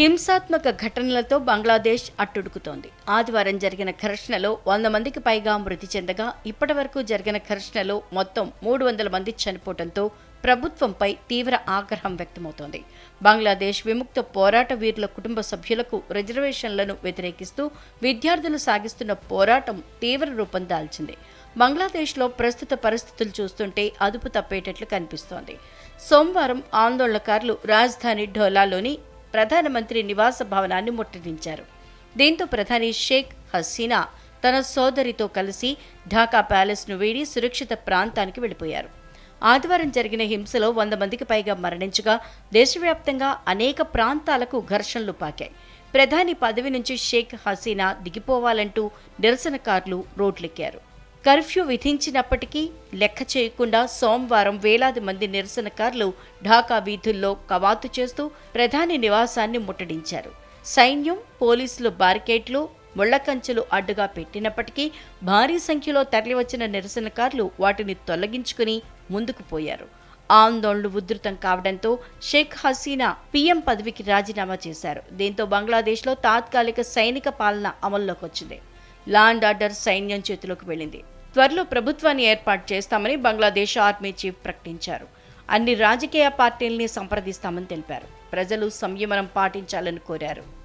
హింసాత్మక ఘటనలతో బంగ్లాదేశ్ అట్టుడుకుతోంది. ఆదివారం జరిగిన ఘర్షణలో వంద మందికి పైగా మృతి చెందగా ఇప్పటి వరకు జరిగిన ఘర్షణలో మొత్తం మూడు వందల మంది చనిపోవడంతో ప్రభుత్వంపై తీవ్ర ఆగ్రహం వ్యక్తమవుతోంది. బంగ్లాదేశ్ విముక్త పోరాట వీరుల కుటుంబ సభ్యులకు రిజర్వేషన్లను వ్యతిరేకిస్తూ విద్యార్థులు సాగిస్తున్న పోరాటం తీవ్ర రూపం దాల్చింది. బంగ్లాదేశ్లో ప్రస్తుత పరిస్థితులు చూస్తుంటే అదుపు తప్పేటట్లు కనిపిస్తోంది. సోమవారం ఆందోళనకారులు రాజధాని ఢోలాలోని ప్రధానమంత్రి నివాస భవనాన్ని ముట్టడించారు. దీంతో ప్రధాని షేక్ హసీనా తన సోదరితో కలిసి ఢాకా ప్యాలెస్ను వీడి సురక్షిత ప్రాంతానికి వెళ్ళిపోయారు. ఆదివారం జరిగిన హింసలో వంద మందికి పైగా మరణించగా దేశవ్యాప్తంగా అనేక ప్రాంతాలకు ఘర్షణలు పాకాయి. ప్రధాని పదవి నుంచి షేక్ హసీనా దిగిపోవాలంటూ నిరసనకారులు రోడ్లెక్కారు. కర్ఫ్యూ విధించినప్పటికీ లెక్క చేయకుండా సోమవారం వేలాది మంది నిరసనకారులు ఢాకా వీధుల్లో కవాతు చేస్తూ ప్రధాని నివాసాన్ని ముట్టడించారు. సైన్యం పోలీసులు బారికేడ్లు ముళ్ళకంచెలు అడ్డుగా పెట్టినప్పటికీ భారీ సంఖ్యలో తరలివచ్చిన నిరసనకారులు వాటిని తొలగించుకుని ముందుకు పోయారు. ఆందోళనలు ఉధృతం కావడంతో షేక్ హసీనా పీఎం పదవికి రాజీనామా చేశారు. దీంతో బంగ్లాదేశ్లో తాత్కాలిక సైనిక పాలన అమల్లోకి వచ్చింది. లాండ్ ఆర్డర్ సైన్యం చేతిలోకి వెళ్ళింది. త్వరలో ప్రభుత్వాన్ని ఏర్పాటు చేస్తామని బంగ్లాదేశ్ ఆర్మీ చీఫ్ ప్రకటించారు. అన్ని రాజకీయ పార్టీల్ని సంప్రదిస్తామని తెలిపారు. ప్రజలు సంయమనం పాటించాలని కోరారు.